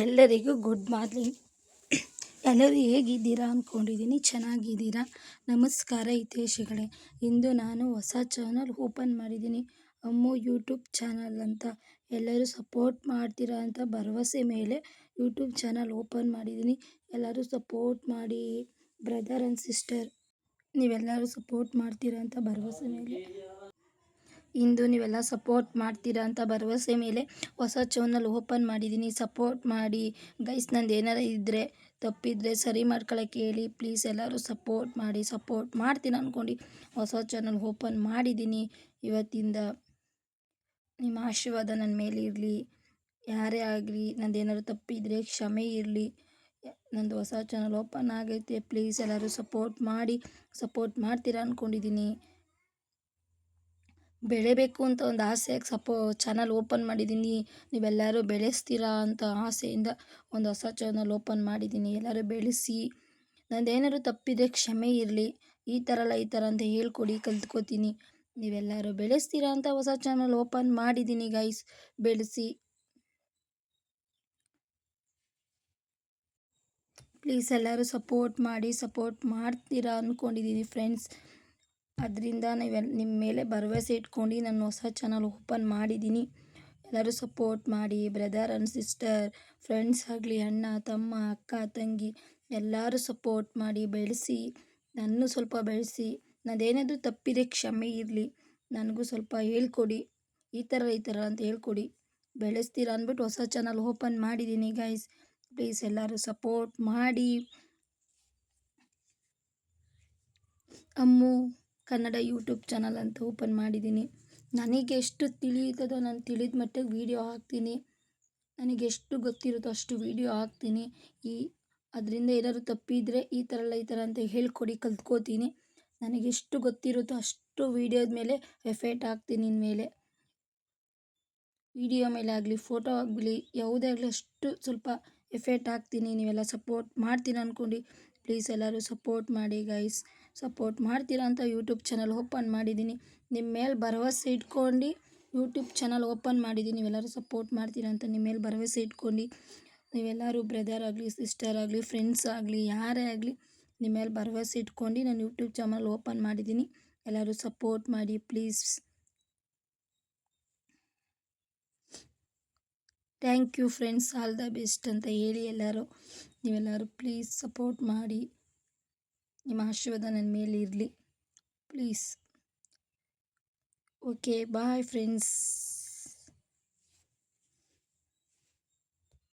ಎಲ್ಲರಿಗೂ good morning. ಎಲ್ಲರೂ ಹೇಗಿದ್ದೀರಾ ಅಂದ್ಕೊಂಡಿದ್ದೀನಿ ಚೆನ್ನಾಗಿದ್ದೀರಾ? ನಮಸ್ಕಾರ ಹಿತೇಶಿಗಳೇ. ಇಂದು ನಾನು ಹೊಸ ಚಾನಲ್ ಓಪನ್ ಮಾಡಿದ್ದೀನಿ. ಅಮ್ಮು ಯೂಟ್ಯೂಬ್ ಚಾನಲ್ ಅಂತ. ಎಲ್ಲರೂ ಸಪೋರ್ಟ್ ಮಾಡ್ತೀರಾ ಅಂತ ಭರವಸೆ ಮೇಲೆ ಯೂಟ್ಯೂಬ್ ಚಾನಲ್ ಓಪನ್ ಮಾಡಿದ್ದೀನಿ. ಎಲ್ಲರೂ ಸಪೋರ್ಟ್ ಮಾಡಿ ಬ್ರದರ್ ಆ್ಯಂಡ್ ಸಿಸ್ಟರ್ ನೀವೆಲ್ಲರೂ ಸಪೋರ್ಟ್ ಮಾಡ್ತೀರಾ ಅಂತ ಭರವಸೆ ಮೇಲೆ. ಇಂದು ನೀವೆಲ್ಲ ಸಪೋರ್ಟ್ ಮಾಡ್ತೀರಾ ಅಂತ ಭರವಸೆ ಮೇಲೆ ಹೊಸ ಚಾನಲ್ ಓಪನ್ ಮಾಡಿದ್ದೀನಿ. ಸಪೋರ್ಟ್ ಮಾಡಿ. ಗೈಸ್, ನಂದು ಏನಾರ ಇದ್ದರೆ ತಪ್ಪಿದ್ರೆ ಸರಿ ಮಾಡ್ಕೊಳಕ್ಕೆ ಹೇಳಿ. ಪ್ಲೀಸ್ ಎಲ್ಲರೂ ಸಪೋರ್ಟ್ ಮಾಡಿ, ಸಪೋರ್ಟ್ ಮಾಡ್ತೀನಿ ಅಂದ್ಕೊಂಡು ಹೊಸ ಚಾನಲ್ ಓಪನ್ ಮಾಡಿದ್ದೀನಿ. ಇವತ್ತಿಂದ ನಿಮ್ಮ ಆಶೀರ್ವಾದ ನನ್ನ ಮೇಲೆ ಇರಲಿ. ಯಾರೇ ಆಗಲಿ, ನಂದು ಏನಾದ್ರು ತಪ್ಪಿದರೆ ಕ್ಷಮೆ ಇರಲಿ. ನಂದು ಹೊಸ ಚಾನಲ್ ಓಪನ್ ಆಗೈತೆ. ಪ್ಲೀಸ್ ಎಲ್ಲರೂ ಸಪೋರ್ಟ್ ಮಾಡಿ, ಸಪೋರ್ಟ್ ಮಾಡ್ತೀರಾ ಅಂದ್ಕೊಂಡಿದ್ದೀನಿ ಬೆಳೆಬೇಕು ಅಂತ ಒಂದು ಆಸೆಯಾಗಿ ಸಪೋ ಚಾನಲ್ ಓಪನ್ ಮಾಡಿದ್ದೀನಿ. ನೀವೆಲ್ಲರೂ ಬೆಳೆಸ್ತೀರಾ ಅಂತ ಆಸೆಯಿಂದ ಒಂದು ಹೊಸ ಚಾನಲ್ ಓಪನ್ ಮಾಡಿದ್ದೀನಿ. ಎಲ್ಲರೂ ಬೆಳೆಸಿ. ನಂದೇನಾದ್ರು ತಪ್ಪಿದೆ ಕ್ಷಮೆ ಇರಲಿ. ಈ ಥರ ಅಲ್ಲ, ಈ ಥರ ಅಂತ ಹೇಳ್ಕೊಡಿ, ಕಲ್ತ್ಕೋತೀನಿ. ನೀವೆಲ್ಲರೂ ಬೆಳೆಸ್ತೀರಾ ಅಂತ ಹೊಸ ಚಾನಲ್ ಓಪನ್ ಮಾಡಿದ್ದೀನಿ ಗೈಸ್ ಬೆಳೆಸಿ. ಪ್ಲೀಸ್ ಎಲ್ಲರೂ ಸಪೋರ್ಟ್ ಮಾಡಿ ಸಪೋರ್ಟ್ ಮಾಡ್ತೀರಾ ಅಂದ್ಕೊಂಡಿದ್ದೀನಿ ಫ್ರೆಂಡ್ಸ್ ಅದರಿಂದ ನೀವೆಲ್ಲ ನಿಮ್ಮ ಮೇಲೆ ಭರವಸೆ ಇಟ್ಕೊಂಡು ನಾನು ಹೊಸ ಚಾನಲ್ ಓಪನ್ ಮಾಡಿದ್ದೀನಿ ಎಲ್ಲರೂ ಸಪೋರ್ಟ್ ಮಾಡಿ ಬ್ರದರ್ ಆ್ಯಂಡ್ ಸಿಸ್ಟರ್ ಫ್ರೆಂಡ್ಸ್ ಆಗಲಿ, ಅಣ್ಣ, ತಮ್ಮ, ಅಕ್ಕ, ತಂಗಿ, ಎಲ್ಲರೂ ಸಪೋರ್ಟ್ ಮಾಡಿ, ಬೆಳೆಸಿ ನನ್ನೂ ಸ್ವಲ್ಪ ಬೆಳೆಸಿ, ನಾನೇನಾದರೂ ತಪ್ಪಿದೆ ಕ್ಷಮೆ ಇರಲಿ, ನನಗೂ ಸ್ವಲ್ಪ ಹೇಳ್ಕೊಡಿ, ಈ ಥರ ಈ ಥರ ಅಂತ ಹೇಳ್ಕೊಡಿ. ಬೆಳೆಸ್ತೀರ ಅಂದ್ಬಿಟ್ಟು ಹೊಸ ಚಾನಲ್ ಓಪನ್ ಮಾಡಿದ್ದೀನಿ ಗೈಸ್ ಪ್ಲೀಸ್ ಎಲ್ಲರೂ ಸಪೋರ್ಟ್ ಮಾಡಿ. ಅಮ್ಮು. ಕನ್ನಡ ಯೂಟ್ಯೂಬ್ ಚಾನಲ್ ಅಂತ ಓಪನ್ ಮಾಡಿದ್ದೀನಿ. ನನಗೆ ಎಷ್ಟು ತಿಳಿಯುತ್ತದೋ ನಾನು ತಿಳಿದ ಮಟ್ಟಿಗೆ ವೀಡಿಯೋ ಹಾಕ್ತೀನಿ. ನನಗೆ ಎಷ್ಟು ಗೊತ್ತಿರುತ್ತೋ ಅಷ್ಟು ವೀಡಿಯೋ ಹಾಕ್ತೀನಿ. ಈ ಅದರಿಂದ ಏನಾದ್ರು ತಪ್ಪಿದರೆ ಈ ಥರ ಎಲ್ಲ ಈ ಥರ ಅಂತ ಹೇಳ್ಕೊಡಿ, ಕಲ್ತ್ಕೋತೀನಿ. ನನಗೆ ಎಷ್ಟು ಗೊತ್ತಿರುತ್ತೋ ಅಷ್ಟು ವೀಡಿಯೋದ ಮೇಲೆ ಎಫೆಕ್ಟ್ ಹಾಕ್ತೀನಿ ಇನ್ಮೇಲೆ. ವಿಡಿಯೋ ಮೇಲೆ ಆಗಲಿ, ಫೋಟೋ ಆಗಲಿ, ಯಾವುದೇ ಆಗಲಿ ಅಷ್ಟು ಸ್ವಲ್ಪ ಎಫೆಕ್ಟ್ ಹಾಕ್ತೀನಿ. ನೀವೆಲ್ಲ ಸಪೋರ್ಟ್ ಮಾಡ್ತೀನಿ ಅಂದ್ಕೊಂಡು ಪ್ಲೀಸ್ ಎಲ್ಲರೂ ಸಪೋರ್ಟ್ ಮಾಡಿ ಗೈಸ್. ಸಪೋರ್ಟ್ ಮಾಡ್ತೀರಾ ಅಂತ ಯೂಟ್ಯೂಬ್ ಚಾನಲ್ ಓಪನ್ ಮಾಡಿದ್ದೀನಿ. ನಿಮ್ಮ ಮೇಲೆ ಭರವಸೆ ಇಟ್ಕೊಂಡು ಯೂಟ್ಯೂಬ್ ಚಾನಲ್ ಓಪನ್ ಮಾಡಿದ್ದೀನಿ. ನೀವೆಲ್ಲರೂ ಸಪೋರ್ಟ್ ಮಾಡ್ತೀರಾ ಅಂತ ನಿಮ್ಮ ಮೇಲೆ ಭರವಸೆ ಇಟ್ಕೊಂಡು ನೀವೆಲ್ಲರೂ ಬ್ರದರ್ ಆಗಲಿ, ಸಿಸ್ಟರ್ ಆಗಲಿ, ಫ್ರೆಂಡ್ಸ್ ಆಗಲಿ, ಯಾರೇ ಆಗಲಿ ನಿಮ್ಮ ಮೇಲೆ ಭರವಸೆ ಇಟ್ಕೊಂಡು ನಾನು ಯೂಟ್ಯೂಬ್ ಚಾನಲ್ ಓಪನ್ ಮಾಡಿದ್ದೀನಿ. ಎಲ್ಲರೂ ಸಪೋರ್ಟ್ ಮಾಡಿ please. Thank you friends. All the best ಅಂತ ಹೇಳಿ ಎಲ್ಲರೂ ನೀವೆಲ್ಲರೂ ಪ್ಲೀಸ್ ಸಪೋರ್ಟ್ ಮಾಡಿ. ನಿಮ್ಮ ಆಶೀರ್ವಾದ ನನ್ನ ಮೇಲೆ ಇರಲಿ. ಪ್ಲೀಸ್. Okay bye friends.